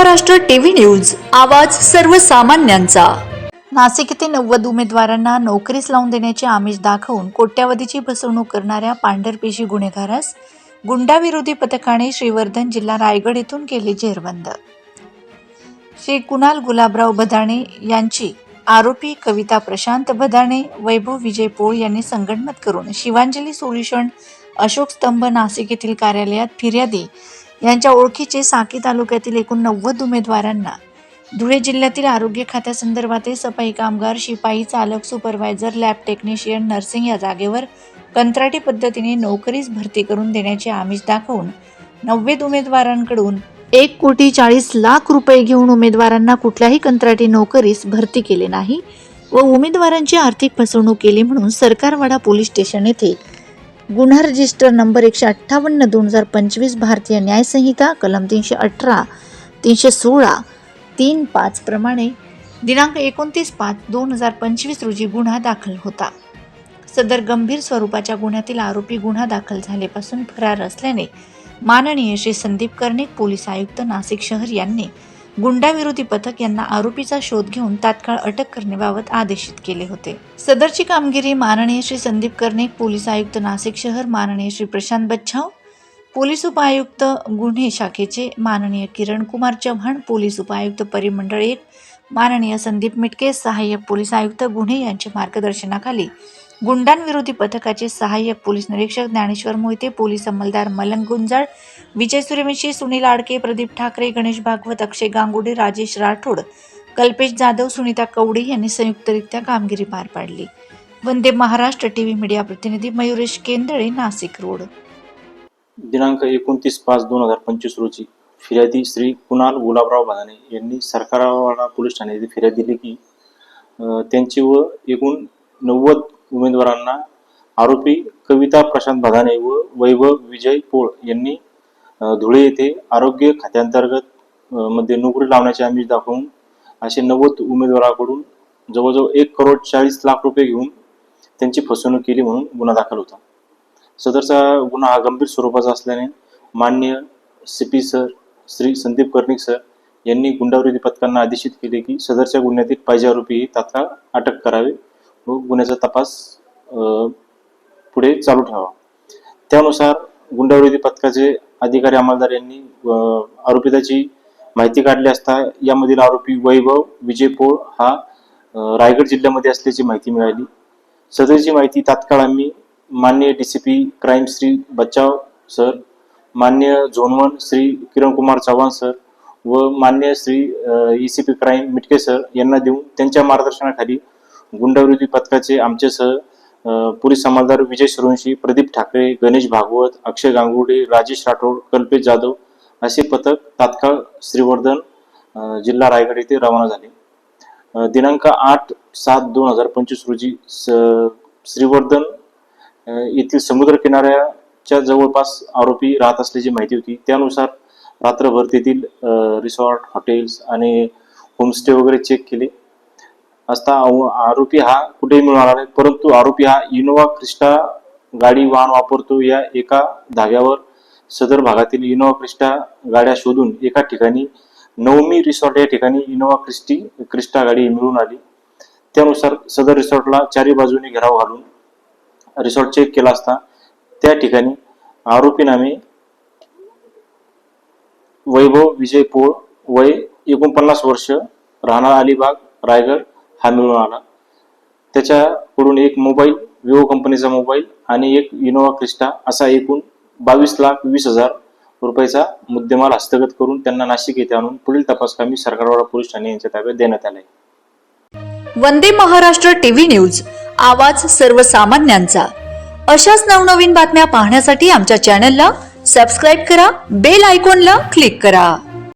Maharashtra TV news आवाज सर्वसामान्यांचा. नाशिक येथे नव्वद उमेदवारांना नोकरीस लावून देण्याचे आमिष दाखवून कोट्यावधीची फसवणूक करणाऱ्या पांढरपेशी गुन्हेगारास गुंडाविरोधी पथकाने श्रीवर्धन जिल्हा रायगड येथून केले जेरबंद. श्री कुणाल गुलाबराव भदाणे यांची आरोपी कविता प्रशांत भदाणे वैभव विजय पोळ यांनी संगणमत करून शिवांजली सोल्युशन अशोक स्तंभ नाशिक येथील कार्यालयात फिर्यादी यांच्या ओळखीचे साकी तालुक्यातील एकूण नव्वद उमेदवारांना धुळे जिल्ह्यातील आरोग्य खात्यासंदर्भातील सफाई कामगार शिपाई चालक सुपरवायझर लॅब टेक्निशियन नर्सिंग या जागेवर कंत्राटी पद्धतीने नोकरीस भरती करून देण्याचे आमिष दाखवून नव्वद उमेदवारांकडून एक कोटी चाळीस लाख रुपये घेऊन उमेदवारांना कुठल्याही कंत्राटी नोकरीस भरती केले नाही व उमेदवारांची आर्थिक फसवणूक केली म्हणून सरकारवाडा पोलीस स्टेशन येथे गुन्हा रजिस्टर नंबर एकशे अठ्ठावन्न दोन हजार पंचवीस भारतीय न्यायसंहिता कलम तीनशे अठरा तीनशे सोळा तीन पाच प्रमाणे दिनांक एकोणतीस पाच दोन हजार पंचवीस रोजी गुन्हा दाखल होता. सदर गंभीर स्वरूपाच्या गुन्ह्यातील आरोपी गुन्हा दाखल झाल्यापासून फरार असल्याने माननीय श्री संदीप कर्णिक पोलीस आयुक्त नाशिक शहर यांनी गुंडाविरोधी पथक यांना आरोपीचा शोध घेऊन तात्काळ अटक करण्याबाबत आदेशित केले होते. सदरची कामगिरी माननीय श्री संदीप कर्णिक पोलीस आयुक्त नाशिक शहर माननीय श्री प्रशांत बच्छाव पोलीस उपायुक्त गुन्हे शाखेचे माननीय किरण कुमार चव्हाण पोलीस उपायुक्त परिमंडळ एक माननीय संदीप मिटके सहाय्यक पोलीस आयुक्त गुन्हे यांच्या मार्गदर्शनाखाली गुंडांविरोधी पथकाचे सहाय्यक पोलीस निरीक्षक ज्ञानेश्वर मोहिते पोलीस अंमलदार मलंग गुंजाळ विजय सूर्यवंशी सुनील आडके प्रदीप ठाकरे गणेश भागवत अक्षय गांगुडे राजेश राठोड कल्पेश जाधव सुनीता कवडे यांनी संयुक्तरित्या कामगिरी पार पाडली. वंदे महाराष्ट्र टीव्ही मीडिया प्रतिनिधी मयुरेश केंदळे नाशिक रोड. दिनांक एकोणतीस पाच दोन हजार पंचवीस रोजी फिर्यादी श्री कुणाल गुलाबराव बदाने यांनी सरकारवाडा पोलीस ठाणे येथे फिर्याद दिली की त्यांची व एकूण नव्वद उमेदवारांना आरोपी कविता प्रशांत बदाने व वैभव विजय पोळ यांनी धुळे येथे आरोग्य खात्यांतर्गत मध्ये नोकरी लावण्याचे आमिष दाखवून असे नव्वद उमेदवाराकडून जवळजवळ एक करोड चाळीस लाख रुपये घेऊन त्यांची फसवणूक केली म्हणून गुन्हा दाखल होता. सदरचा गुन्हा हा गंभीर स्वरूपाचा असल्याने मान्य C P sir Shri Sandeep Karnik sir यांनी गुंडाविरोधी पथकांना आदेशित केले की सदरच्या गुन्ह्यातील पाहिजे आरोपी तात्काळ अटक करावे व गुन्ह्याचा तपास पुढे चालू ठेवावा. त्यानुसार गुंडविरोधी पथकाचे अधिकारी अंमलदार यांनी आरोपिताची माहिती काढली असता यामधील आरोपी वैभव विजय पोळ हा रायगड जिल्ह्यामध्ये असल्याची माहिती मिळाली. सदरची माहिती तात्काळ आम्ही मान्य D C P crime Shri Bachhav sir मान्य zone one Shri Kiran Kumar Chavan sir व मान्य Shri E C P crime Mitke sir यांना देऊन त्यांच्या मार्गदर्शनाखाली गुंडविरोधी पथकाचे आमचेसह अ, पोलीस समाजदार विजय सुरवंशी प्रदीप ठाकरे गणेश भागवत अक्षय गांगुडे राजेश राठोड कल्पेश जाधव असे पथक तात्काळ श्रीवर्धन जिल्हा रायगड येथे रवाना झाले. दिनांक आठ सात दोन हजार पंचवीस रोजी स- श्रीवर्धन येथील समुद्र किनाऱ्याच्या जवळपास आरोपी राहत असल्याची माहिती होती. त्यानुसार रात्रभर तेथील रिसॉर्ट हॉटेल्स आणि होमस्टे वगैरे चेक केले. असता आरोपी हा कुठेही मिळणार नाही. परंतु आरोपी हा इनोवा क्रिस्टा गाडी वाहन वापरतो या एका धाग्यावर. सदर भागातील इनोवा क्रिस्टा गाड्या शोधून एका ठिकाणी नवमी रिसॉर्ट या ठिकाणी इनोवा क्रिस्टी क्रिस्टा गाडी मिळून आली. त्यानुसार सदर रिसॉर्टला चारी बाजूने घेराव घालून रिसॉर्ट चेक केला असता. त्या ठिकाणी आरोपी नामे वैभव विजय पोळ वय एकोणपन्नास वर्ष राहणार अलिबाग रायगड हा मिळून आला. त्याच्याकडून एक मोबाईल विवो कंपनीचा मोबाईल आणि एक इनोवा क्रिस्टा असा एकूण बावीस लाख वीस हजार रुपयाचा मुद्देमाल हस्तगत करून त्यांना नाशिक येथे आणून पुढील तपास कामी सरकारवाडा पोलीस ठाणे यांच्या ताब्यात देण्यात आले वंदे महाराष्ट्र टीव्ही न्यूज आवाज सर्वसामान्यांचा. अशाच नवनवीन बातम्या पाहण्यासाठी आमच्या चॅनलला सबस्क्राईब करा बेल आयकॉनला क्लिक करा.